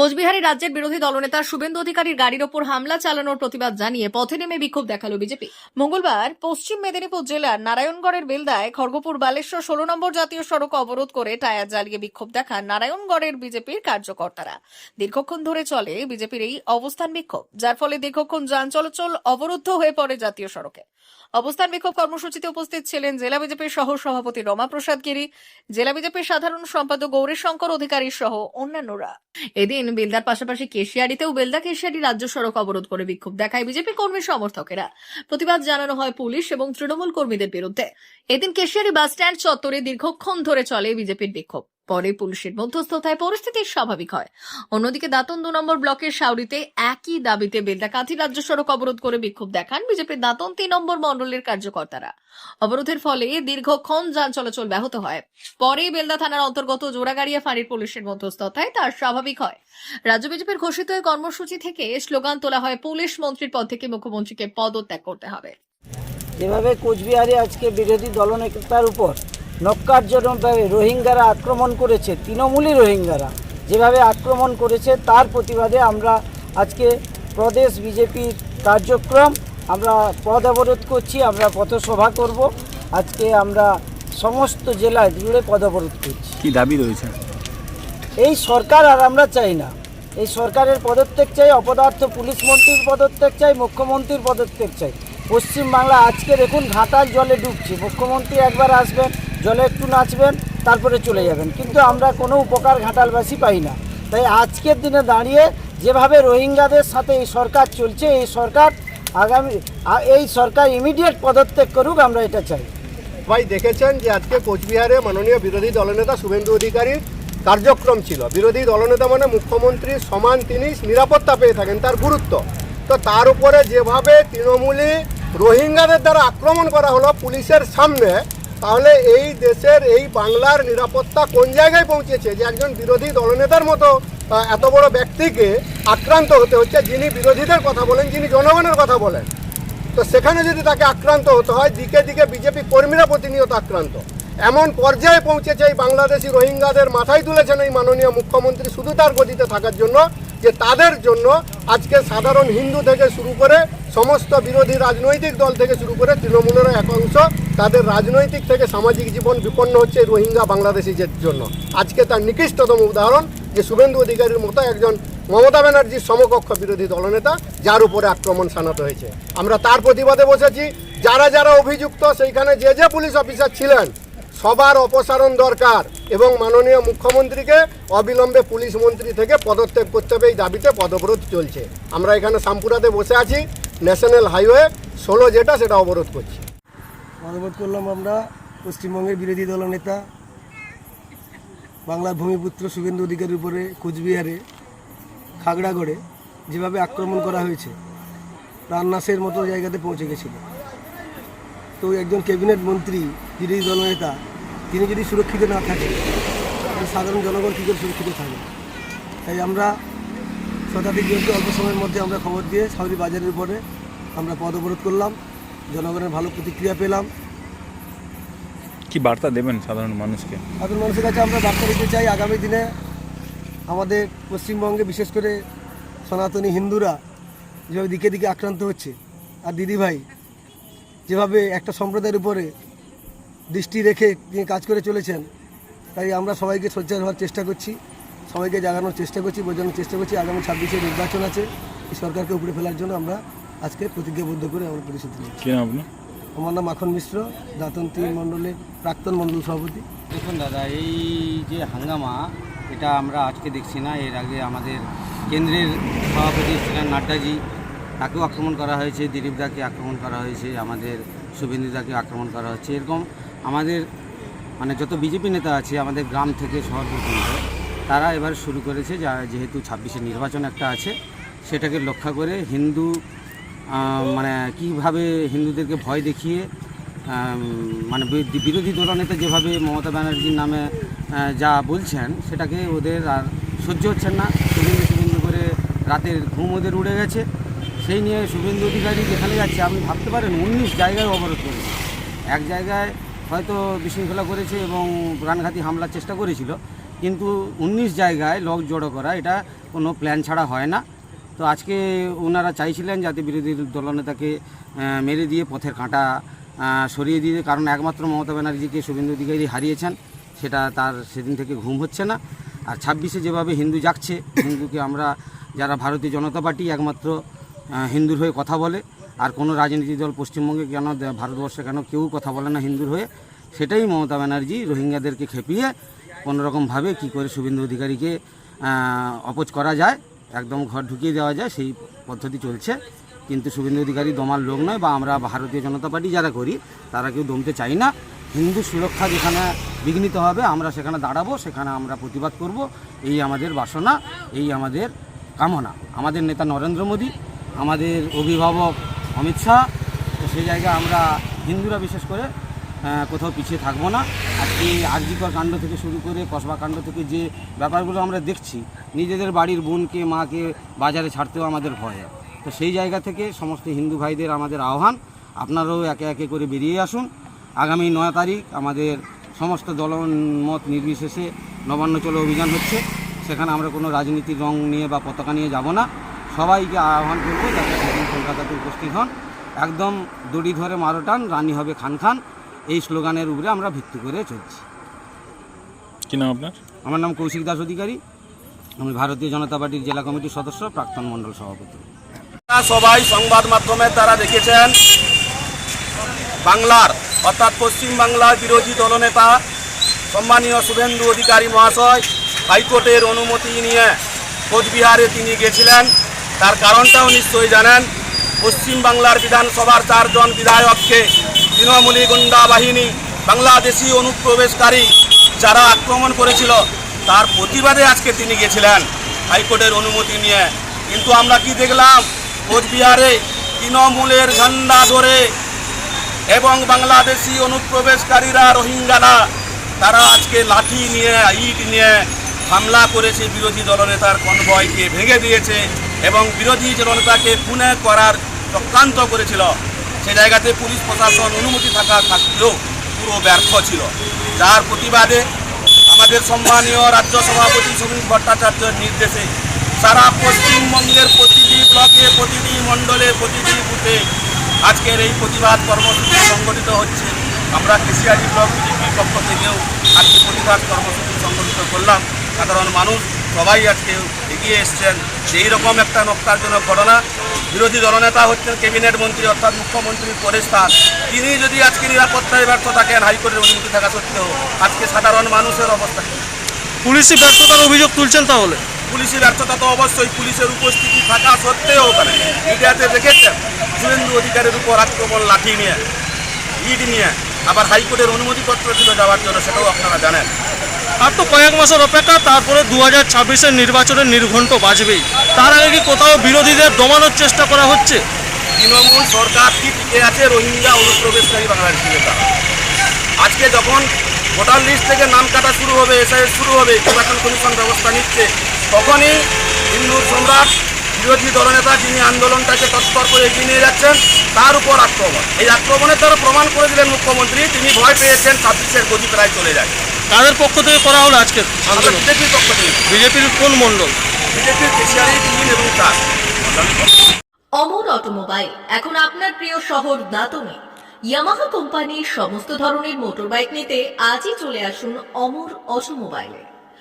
কোচবিহারে রাজ্যের বিরোধী দলনেতা শুভেন্দু অধিকারীর গাড়ির ওপর হামলা চালানোর প্রতিবাদ জানিয়ে পথে নেমে বিক্ষোভ দেখাল বিজেপি। মঙ্গলবার পশ্চিম মেদিনীপুর জেলার নারায়ণগড়ের বেলদায় খড়গপুর বালেশ্বর ষোলো নম্বর জাতীয় সড়ক অবরোধ করে টায়ার জ্বালিয়ে বিক্ষোভ দেখান নারায়ণগড়ের বিজেপির কার্যকর্তারা। দীর্ঘক্ষণ ধরে চলে বিজেপির এই অবস্থান বিক্ষোভ, যার ফলে দীর্ঘক্ষণ যান চলাচল অবরুদ্ধ হয়ে পড়ে জাতীয় সড়কে। অবস্থান বিক্ষোভ কর্মসূচিতে উপস্থিত ছিলেন জেলা বিজেপির সহ সভাপতি রমা প্রসাদ গিরি, জেলা বিজেপির সাধারণ সম্পাদক গৌরীশঙ্কর অধিকারী সহ অন্যান্যরা। এদিন বেলদার পাশাপাশি কেশিয়ারিতেও বেলদা কেশিয়ারি রাজ্য সড়ক অবরোধ করে বিক্ষোভ দেখায় বিজেপি কর্মী সমর্থকেরা। প্রতিবাদ জানানো হয় পুলিশ এবং তৃণমূল কর্মীদের বিরুদ্ধে। এদিন কেশিয়ারি বাস স্ট্যান্ড চত্বরে দীর্ঘক্ষণ ধরে চলে বিজেপির বিক্ষোভ। পরে পুলিশের মধ্যস্থতায় পরিস্থিতি স্বাভাবিক হয়। অন্যদিকে দাঁতন দু নম্বর ব্লকের সাউরিতে একই দাবিতে বেলদা কাঁথি রাজ্য সড়ক অবরোধ করে বিক্ষোভ দেখান বিজেপির দাঁতন তিন নম্বর মণ্ডলের কার্যকর্তারা। অবরোধের ফলে দীর্ঘক্ষণ যান চলাচল ব্যাহত হয়। পরে বেলদা থানার অন্তর্গত জোড়াগাড়িয়া ফাঁড়ির পুলিশের মধ্যস্থতায় তা স্বাভাবিক হয়। রাজ্য বিজেপির ঘোষিত এই কর্মসূচি থেকে স্লোগান তোলা হয়, পুলিশ মন্ত্রীর পদ থেকে মুখ্যমন্ত্রীকে পদত্যাগ করতে হবে। এভাবে কোচবিহারে আজকে বিরোধী দলনেতার উপর নক্কারজনকভাবে রোহিঙ্গারা আক্রমণ করেছে তৃণমূলী রোহিঙ্গারা। যেভাবে আক্রমণ করেছে তার প্রতিবাদে আমরা আজকে প্রদেশ বিজেপির কার্যক্রম আমরা পদ অবরোধ করছি আমরা পথসভা করব। আজকে আমরা সমস্ত জেলায় জুড়ে পদ অবরোধ করছি। কি দাবি রয়েছে? এই সরকার আর আমরা চাই না। এই সরকারের পদত্যাগ চাই অপদার্থ পুলিশ মন্ত্রীর পদত্যাগ চাই মুখ্যমন্ত্রীর পদত্যাগ চাই। পশ্চিমবাংলা আজকে দেখুন ঘাটাল জলে ডুবছে। মুখ্যমন্ত্রী একবার আসবেন জলে একটু নাচবেন, তারপরে চলে যাবেন। কিন্তু আমরা কোনো উপকার ঘাটালবাসী পাই না। তাই আজকের দিনে দাঁড়িয়ে যেভাবে রোহিঙ্গাদের সাথে এই সরকার চলছে, এই সরকার আগামী এই সরকার ইমিডিয়েট পদত্যাগ করুক, আমরা এটা চাই। ভাই, দেখেছেন যে আজকে কোচবিহারে মাননীয় বিরোধী দলনেতা শুভেন্দু অধিকারীর কার্যক্রম ছিল। বিরোধী দলনেতা মানে মুখ্যমন্ত্রী সমান তিনি নিরাপত্তা পেয়ে থাকেন, তার গুরুত্ব। তো তার উপরে যেভাবে তৃণমূলী রোহিঙ্গাদের দ্বারা আক্রমণ করা হলো পুলিশের সামনে তাহলে এই দেশের, এই বাংলার নিরাপত্তা কোন জায়গায় পৌঁছেছে? যে একজন বিরোধী দলনেতার মতো এত বড় ব্যক্তিকে আক্রান্ত হতে হচ্ছে, যিনি বিরোধীদের কথা বলেন, যিনি জনগণের কথা বলেন। তো সেখানে যদি তাকে আক্রান্ত হতে হয়, দিকে দিকে বিজেপি কর্মীরা প্রতিনিয়ত আক্রান্ত। এমন পর্যায়ে পৌঁছেছে এই বাংলাদেশি রোহিঙ্গাদের মাথায় তুলেছেন এই মাননীয় মুখ্যমন্ত্রী, শুধু তার গতিতে থাকার জন্য। যে তাদের জন্য আজকে সাধারণ হিন্দু থেকে শুরু করে সমস্ত বিরোধী রাজনৈতিক দল থেকে শুরু করে তৃণমূলের এক অংশ, তাদের রাজনৈতিক থেকে সামাজিক জীবন বিপন্ন হচ্ছে রোহিঙ্গা বাংলাদেশিদের জন্য। আজকে তার নিকৃষ্টতম উদাহরণ যে শুভেন্দু অধিকারীর মতো একজন মমতা ব্যানার্জির সমকক্ষ বিরোধী দলনেতা, যার উপরে আক্রমণ শানাতে হয়েছে। আমরা তার প্রতিবাদে বসেছি। যারা যারা অভিযুক্ত, সেইখানে যে যে পুলিশ অফিসার ছিলেন সবার অপসারণ দরকার এবং মাননীয় মুখ্যমন্ত্রীকে অবিলম্বে পুলিশ মন্ত্রী থেকে পদত্যাগ করতে হবে, এই দাবিতে পদবরোধ চলছে। আমরা এখানে সামপুরাতে বসে আছি, ন্যাশনাল হাইওয়ে ষোলো যেটা সেটা অবরোধ করছি। অনুরোধ করলাম আমরা, পশ্চিমবঙ্গের বিরোধী দলনেতা বাংলার ভূমিপুত্র শুভেন্দু অধিকারীর উপরে কোচবিহারে, খাগড়াগড়ে যেভাবে আক্রমণ করা হয়েছে, প্রাণনাশের মতো জায়গাতে পৌঁছে গেছিল। তো একজন ক্যাবিনেট মন্ত্রী, বিরোধী দলনেতা তিনি যদি সুরক্ষিত না থাকেন তাহলে সাধারণ জনগণ কী করে সুরক্ষিত থাকবে? তাই আমরা শতাধিক জনকে অল্প সময়ের মধ্যে আমরা খবর দিয়ে সাউরি বাজারের উপরে আমরা পদ অবরোধ করলাম। জনগণের ভালো প্রতিক্রিয়া পেলাম। কি বার্তা দেবেন সাধারণ মানুষকে? সাধারণ মানুষের কাছে আমরা বার্তা দিতে চাই আগামী দিনে আমাদের পশ্চিমবঙ্গে বিশেষ করে সনাতনী হিন্দুরা যেভাবে দিকে দিকে আক্রান্ত হচ্ছে আর দিদিভাই যেভাবে একটা সম্প্রদায়ের উপরে দৃষ্টি রেখে তিনি কাজ করে চলেছেন। তাই আমরা সবাইকে সোচ্চার হওয়ার চেষ্টা করছি সবাইকে জাগানোর চেষ্টা করছি বোঝানোর চেষ্টা করছি। আগামী ছাব্বিশে নির্বাচন আছে এই সরকারকে উপরে ফেলার জন্য আমরা আজকে প্রতিজ্ঞাবদ্ধ করে আমরা প্রতিশ্রুতি নিচ্ছি নাম আপনার? আমার নাম মাখন মিশ্র দাঁতন্তি মণ্ডলের প্রাক্তন মণ্ডল সভাপতি। দেখুন দাদা এই যে হাঙ্গামা এটা আমরা আজকে দেখছি না। এর আগে আমাদের কেন্দ্রের সভাপতি ছিলেন নাড্ডাজি। তাকেও আক্রমণ করা হয়েছে দিলীপদাকে আক্রমণ করা হয়েছে আমাদের শুভেন্দু দাকে আক্রমণ করা হচ্ছে। এরকম আমাদের মানে যত বিজেপি নেতা আছে আমাদের গ্রাম থেকে শহর পর্যন্ত, তারা এবার শুরু করেছে যা যেহেতু ছাব্বিশে নির্বাচন একটা আছে, সেটাকে লক্ষ্য করে হিন্দু মানে কীভাবে হিন্দুদেরকে ভয় দেখিয়ে মানে বিরোধী দলনেতা যেভাবে মমতা ব্যানার্জির নামে যা বলছেন, সেটাকে ওদের আর সহ্য হচ্ছেন না। শুভেন্দু শুভেন্দু করে রাতের ঘুম ওদের উড়ে গেছে। সেই নিয়ে শুভেন্দু অধিকারী যেখানে যাচ্ছে, আপনি ভাবতে পারেন, উনিশ জায়গায় অবরোধ করেছে। এক জায়গায় হয়তো বিশৃঙ্খলা করেছে এবং প্রাণঘাতী হামলার চেষ্টা করেছিল। কিন্তু উনিশ জায়গায় লোক জড়ো করা, এটা কোনো প্ল্যান ছাড়া হয় না। তো আজকে ওনারা চাইছিলেন যাতে বিরোধী দলনেতাকে মেরে দিয়ে পথের কাঁটা সরিয়ে দিয়ে কারণ একমাত্র মমতা ব্যানার্জিকে শুভেন্দু অধিকারী হারিয়েছেন, সেটা তার সেদিন থেকে ঘুম হচ্ছে না। আর ছাব্বিশে যেভাবে হিন্দু যাচ্ছে হিন্দুকে আমরা যারা ভারতীয় জনতা পার্টি একমাত্র হিন্দুর হয়ে কথা বলে। আর কোনো রাজনীতি দল পশ্চিমবঙ্গে কেন ভারতবর্ষে কেন কেউ কথা বলে না হিন্দুর হয়ে? সেটাই মমতা ব্যানার্জি রোহিঙ্গাদেরকে খেপিয়ে কোনোরকমভাবে কী করে শুভেন্দু অধিকারীকে অপোজ করা যায়, একদম ঘর ঢুকিয়ে দেওয়া যায়, সেই পদ্ধতি চলছে। কিন্তু শুভেন্দু অধিকারী দমার লোক নয় বা আমরা ভারতীয় জনতা পার্টি যারা করি, তারা কেউ দমতে চাই না। হিন্দু সুরক্ষা যেখানে বিঘ্নিত হবে, আমরা সেখানে দাঁড়াবো, সেখানে আমরা প্রতিবাদ করব। এই আমাদের বাসনা, এই আমাদের কামনা। আমাদের নেতা নরেন্দ্র মোদী আমাদের অভিভাবক অমিত শাহ। তো সেই জায়গায় আমরা হিন্দুরা বিশেষ করে কোথাও পিছিয়ে থাকব না। আজকে আর্জিকর কাণ্ড থেকে শুরু করে কসবা কাণ্ড থেকে যে ব্যাপারগুলো আমরা দেখছি, নিজেদের বাড়ির বোনকে, মাকে বাজারে ছাড়তেও আমাদের ভয়। তো সেই জায়গা থেকে সমস্ত হিন্দু ভাইদের আমাদের আহ্বান। আপনারাও একে একে করে বেরিয়ে আসুন। আগামী নয় তারিখ আমাদের সমস্ত দলমত নির্বিশেষে নবান্ন চলো অভিযান হচ্ছে। সেখানে আমরা কোনো রাজনীতির রং নিয়ে বা পতাকা নিয়ে যাব না। সবাইকে আহ্বান করব যাতে সেদিন কলকাতাতে উপস্থিত হন। একদম দড়ি ধরে মারো টান রানী হবে খান খান। এই স্লোগানের উপরে আমরা ভিত্তি করে চলছি। কি নাম আপনার? আমার নাম কৌশিক দাস অধিকারী। আমি ভারতীয় জনতা পার্টির জেলা কমিটির সদস্য প্রাক্তন মণ্ডল সভাপতি। সবাই সংবাদ মাধ্যমে তারা দেখেছেন বাংলার অর্থাৎ পশ্চিম বাংলার বিরোধী দলনেতা সম্মানীয় শুভেন্দু অধিকারী মহাশয় হাইকোর্টের অনুমতি নিয়ে কোচবিহারে তিনি গেছিলেন। তার কারণটাও নিশ্চয়ই জানেন। পশ্চিম বাংলার বিধানসভার চারজন বিধায়ককে তৃণমূলী গুন্ডা বাহিনী, বাংলাদেশি অনুপ্রবেশকারী যারা আক্রমণ করেছিল, তার প্রতিবাদে আজকে তিনি গেছিলেন হাইকোর্টের অনুমতি নিয়ে। কিন্তু আমরা কি দেখলাম? কোচবিহারে তৃণমূলের ঝান্ডা ধরে এবং বাংলাদেশি অনুপ্রবেশকারীরা, রোহিঙ্গারা, তারা আজকে লাঠি নিয়ে, ইট নিয়ে হামলা করেছে বিরোধী দলনেতার কনভয়কে ভেঙে দিয়েছে। এবং বিরোধী দলনেতাকে খুনে করার চক্রান্ত করেছিল, সে জায়গাতে পুলিশ প্রশাসন অনুমতি থাকা থাকলেও পুরো ব্যর্থ ছিল। যার প্রতিবাদে আমাদের সম্মানীয় রাজ্য সভাপতি সুনীল ভট্টাচার্যের নির্দেশে সারা পশ্চিমবঙ্গের প্রতিটি ব্লকে, প্রতিটি মণ্ডলে, প্রতিটি বুথে আজকের এই প্রতিবাদ কর্মসূচি সংগঠিত হচ্ছে। আমরা কেশিয়ারি ব্লক বিজেপির পক্ষ থেকেও আজকে প্রতিবাদ কর্মসূচি সংগঠিত করলাম। সাধারণ মানুষ সবাই আজকে এগিয়ে এসছেন সেই রকম একটা নক্কারজনক ঘটনা। বিরোধী দলনেতা হচ্ছেন ক্যাবিনেট মন্ত্রী অর্থাৎ মুখ্যমন্ত্রীর পরেশ তিনি যদি আজকে নিরাপত্তায় ব্যর্থ থাকেন হাইকোর্টের অনুমতি থাকা সত্ত্বেও আজকে সাধারণ মানুষের অবস্থা? পুলিশি ব্যর্থতার অভিযোগ তুলছেন তাহলে? পুলিশের ব্যর্থতা তো অবশ্যই পুলিশের উপস্থিতি থাকা সত্ত্বেও ওখানে মিডিয়াতে দেখেছেন। শুভেন্দু অধিকারের উপর আক্রমণ লাঠি নিয়ে ইট নিয়ে। আবার হাইকোর্টের অনুমতিপত্র ছিল যাওয়ার জন্য সেটাও আপনারা জানেন। আর তো কয়েক মাসের অপেক্ষা তারপরে দু হাজার ছাব্বিশের নির্বাচনের নির্ঘণ্ট বাজবেই তার আগে কি কোথাও বিরোধীদের দমানোর চেষ্টা করা হচ্ছে? তৃণমূল সরকার কি টিকে আছে রোহিঙ্গা অনুপ্রবেশকারী বাংলাদেশিদের দ্বারা আজকে যখন ভোটার লিস্ট থেকে নাম কাটা শুরু হবে এসআইএস শুরু হবে নির্বাচন কমিশন ব্যবস্থা নিচ্ছে তখনই হিন্দু সম্রাট বিরোধী দলনেতা যিনি আন্দোলনটাকে তৎপর করে এগিয়ে নিয়ে যাচ্ছেন তার উপর আক্রমণ। এই আক্রমণের দ্বারা প্রমাণ করে দিলেন মুখ্যমন্ত্রী তিনি ভয় পেয়েছেন ছাব্বিশের গতি প্রায় চলে যায়। তাদের পক্ষ থেকে করা হলো আজকে বিজেপির পক্ষ থেকে। বিজেপির কোন মণ্ডল? বিজেপির কেশিয়ারি তিন এবং চার অমর অটোমোবাইল এখন আপনার প্রিয় শহর দাতনে। ইয়ামাহা কোম্পানির সমস্ত ধরনের মোটরবাইক নিতে আজই চলে আসুন অমর অটোমোবাইলে।